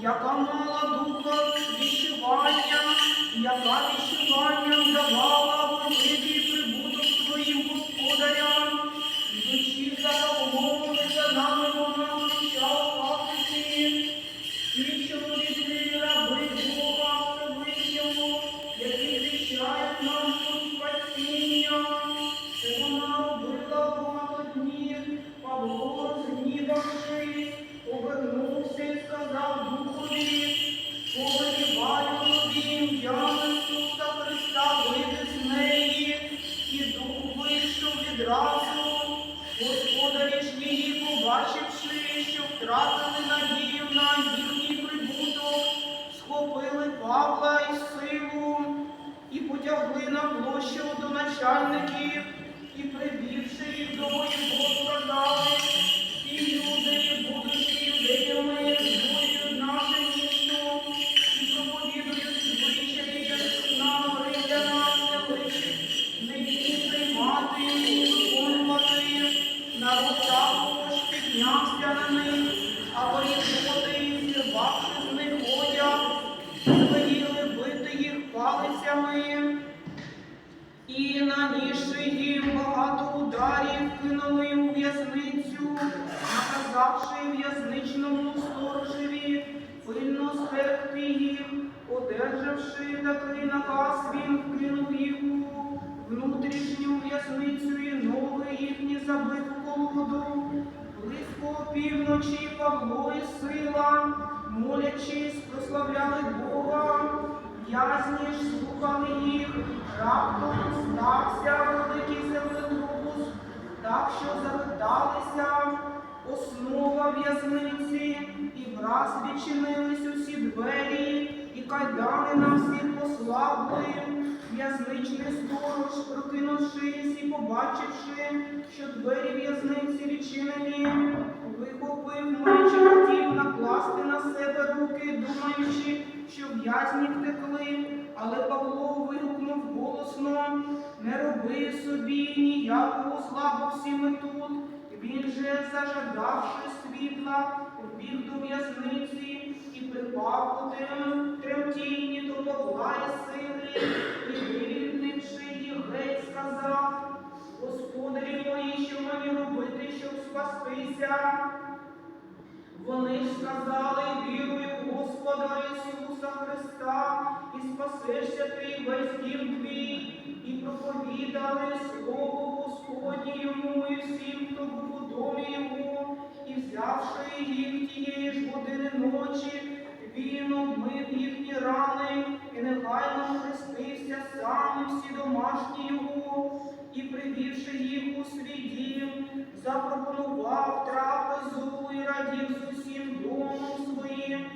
яка мала духа віщування, яка віщування. Втратили надію на їхній прибуток, схопили Павла і силу і потягли на площу до начальників, і привівши їх до воєвод, сказали, ті люди, будучи юдеями, збурюють наше місто. І проповідують звичаї нам римлянам не вміють приймати і виконувати. Народ також піднявся на них, наказавши в'язничному сторожеві пильно стерегти їх, одержавши такий наказ, він вкинув їх у внутрішню в'язницю і ноги їхні забив колоду. Близько півночі Павло і сила, молячись, прославляли Бога. В'язні ж слухали їх, раптом стався великий землетрус, так що захиталися основа в'язниці, і враз відчинились усі двері, і кайдани на всіх послабли. В'язничний сторож, прокинувшись і побачивши, що двері в'язниці відчинені, вихопив меч і хотів накласти на себе руки, думаючи, що в'язні втекли, але Павло вигукнув голосно, не роби собі ніякого зла, бо всі ми тут. Він же, зажадавши світла, вбіг до в'язниці і припав у тремтінні до Павла і сили, і вивільнивши їх геть, сказав, Господарі мої, що мені робити, щоб спастися? Вони ж сказали, вірую в Господа Ісуса Христа, і спасешся ти весь дім твій, і проповідали слово Господнє йому і всім, їхні рани, і негайно хрестився сам і всі домашні його, і, привівши їх у свій дім, запропонував трапезу і радів з усім домом своїм.